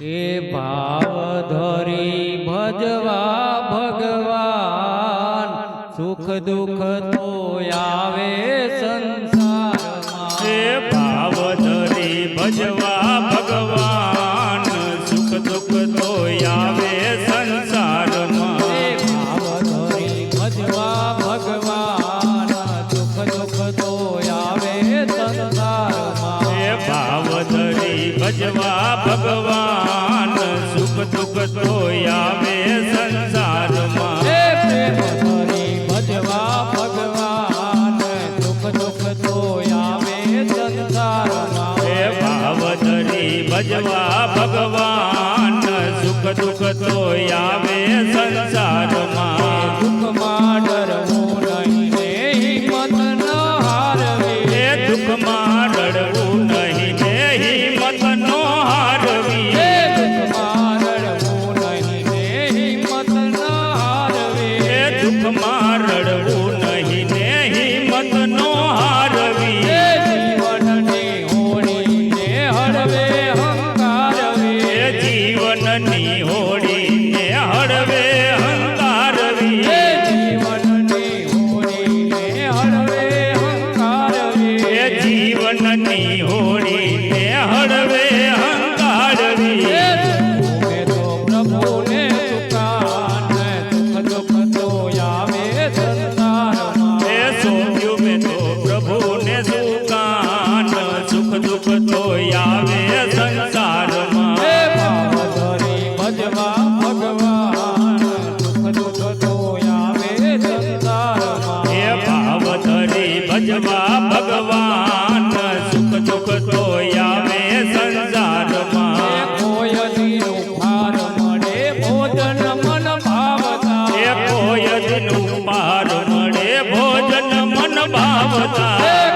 એ ભાવ ધરી ભજવા ભગવાન સુખ દુઃખ તો આવે Cătoi કની હો નું પાર મળે ભોજન મન ભાવતા.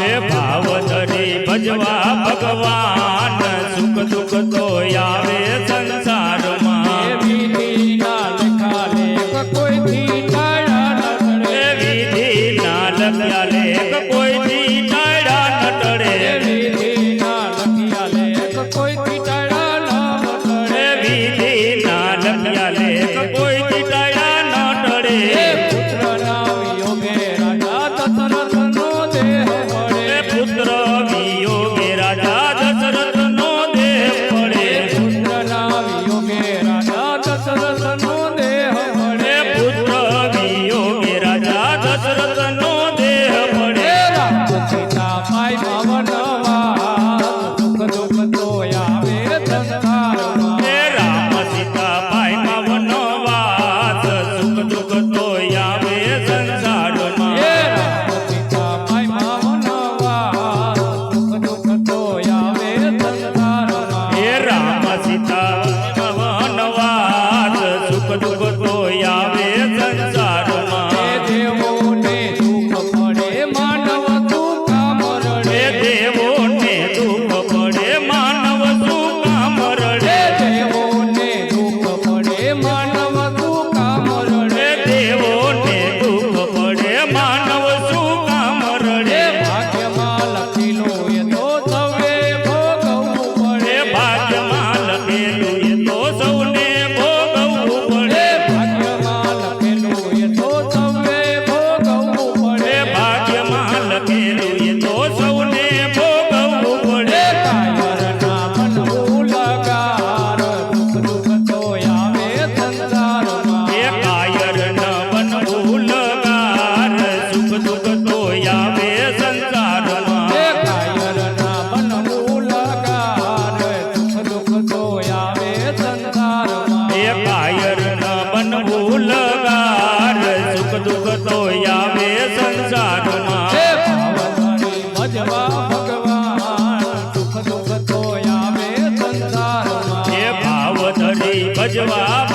છે ભાવ ધરી ભજવા ભગવાન. 谢吧晚